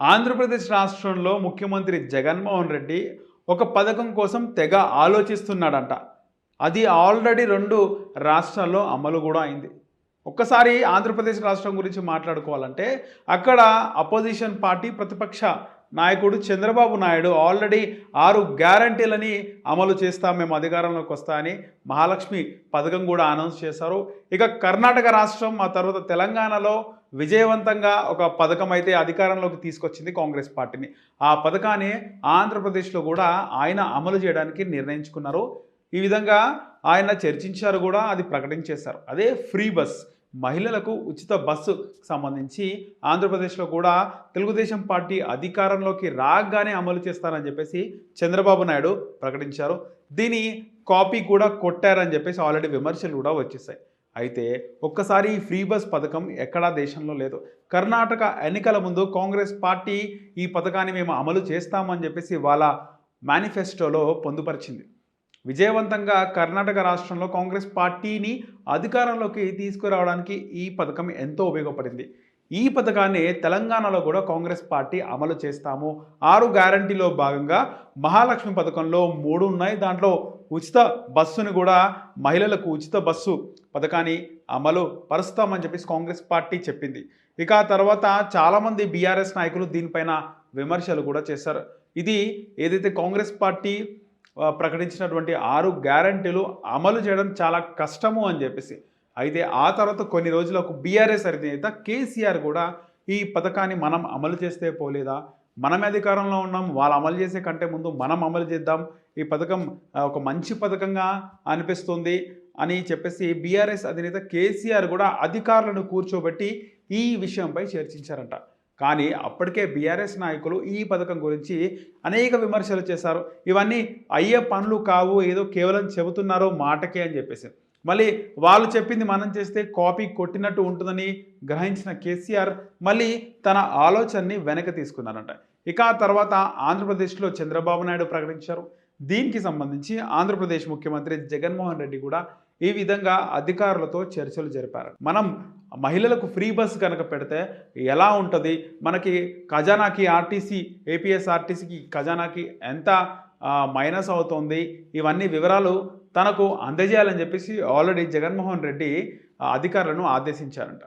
ఆంధ్రప్రదేశ్ రాష్ట్రంలో ముఖ్యమంత్రి జగన్మోహన్ రెడ్డి ఒక పథకం కోసం తెగ ఆలోచిస్తున్నాడంట. అది ఆల్రెడీ రెండు రాష్ట్రాల్లో అమలు కూడా అయింది. ఒక్కసారి ఆంధ్రప్రదేశ్ రాష్ట్రం గురించి మాట్లాడుకోవాలంటే అక్కడ అపోజిషన్ పార్టీ ప్రతిపక్ష నాయకుడు చంద్రబాబు నాయుడు ఆల్రెడీ ఆరు గ్యారంటీలని అమలు చేస్తాం మేము అధికారంలోకి వస్తా అని మహాలక్ష్మి పథకం కూడా అనౌన్స్ చేశారు. ఇక కర్ణాటక రాష్ట్రం ఆ తర్వాత తెలంగాణలో విజయవంతంగా ఒక పథకం అయితే అధికారంలోకి తీసుకొచ్చింది కాంగ్రెస్ పార్టీని. ఆ పథకాన్ని ఆంధ్రప్రదేశ్లో కూడా ఆయన అమలు చేయడానికి నిర్ణయించుకున్నారు. ఈ విధంగా ఆయన చర్చించారు కూడా అది ప్రకటించేశారు. అదే ఫ్రీ బస్. మహిళలకు ఉచిత బస్సు సంబంధించి ఆంధ్రప్రదేశ్లో కూడా తెలుగుదేశం పార్టీ అధికారంలోకి రాగానే అమలు చేస్తారని చెప్పేసి చంద్రబాబు నాయుడు ప్రకటించారు. దీని కాపీ కూడా కొట్టారని చెప్పేసి ఆల్రెడీ విమర్శలు కూడా వచ్చేసాయి. అయితే ఒక్కసారి ఈ ఫ్రీ బస్ పథకం ఎక్కడా దేశంలో లేదు. కర్ణాటక ఎన్నికల ముందు కాంగ్రెస్ పార్టీ ఈ పథకాన్ని మేము అమలు చేస్తామని చెప్పేసి వాళ్ళ మేనిఫెస్టోలో పొందుపరిచింది. విజయవంతంగా కర్ణాటక రాష్ట్రంలో కాంగ్రెస్ పార్టీని అధికారంలోకి తీసుకురావడానికి ఈ పథకం ఎంతో ఉపయోగపడింది. ఈ పథకాన్ని తెలంగాణలో కూడా కాంగ్రెస్ పార్టీ అమలు చేస్తాము. ఆరు గ్యారంటీలో భాగంగా మహాలక్ష్మి పథకంలో మూడు ఉన్నాయి. దాంట్లో ఉచిత బస్సుని కూడా మహిళలకు ఉచిత బస్సు పథకాన్ని అమలు పరుస్తామని చెప్పేసి కాంగ్రెస్ పార్టీ చెప్పింది. ఇక ఆ తర్వాత చాలామంది బీఆర్ఎస్ నాయకులు దీనిపైన విమర్శలు కూడా చేశారు. ఇది ఏదైతే కాంగ్రెస్ పార్టీ ప్రకటించినటువంటి ఆరు గ్యారంటీలు అమలు చేయడం చాలా కష్టము అని చెప్పేసి. అయితే ఆ తర్వాత కొన్ని రోజులకు బీఆర్ఎస్ అధినేత కేసీఆర్ కూడా ఈ పథకాన్ని మనం అమలు చేస్తే పోలేదా? మనం అధికారంలో ఉన్నాం వాళ్ళు అమలు చేసే కంటే ముందు మనం అమలు చేద్దాం ఈ పథకం ఒక మంచి పథకంగా అనిపిస్తుంది అని చెప్పేసి బీఆర్ఎస్ అధినేత కేసీఆర్ కూడా అధికారులను కూర్చోబెట్టి ఈ విషయంపై చర్చించారంట. కానీ అప్పటికే బీఆర్ఎస్ నాయకులు ఈ పథకం గురించి అనేక విమర్శలు చేశారు. ఇవన్నీ అయ్యే పనులు కావు ఏదో కేవలం చెబుతున్నారో మాటకే అని చెప్పేసి. మళ్ళీ వాళ్ళు చెప్పింది మనం చేస్తే కాపీ కొట్టినట్టు ఉంటుందని గ్రహించిన కేసీఆర్ మళ్ళీ తన ఆలోచనని వెనక తీసుకున్నారంట. ఇక తర్వాత ఆంధ్రప్రదేశ్లో చంద్రబాబు నాయుడు ప్రకటించారు. దీనికి సంబంధించి ఆంధ్రప్రదేశ్ ముఖ్యమంత్రి జగన్మోహన్ రెడ్డి కూడా ఈ విధంగా అధికారులతో చర్చలు జరిపారు. మనం మహిళలకు ఫ్రీ బస్ కనుక పెడితే ఎలా ఉంటుంది? మనకి ఖజానాకి ఆర్టీసీ ఏపీఎస్ ఆర్టీసీకి ఖజానాకి ఎంత మైనస్ అవుతుంది? ఇవన్నీ వివరాలు తనకు అందజేయాలని చెప్పేసి ఆల్రెడీ జగన్మోహన్ రెడ్డి అధికారులను ఆదేశించారంట.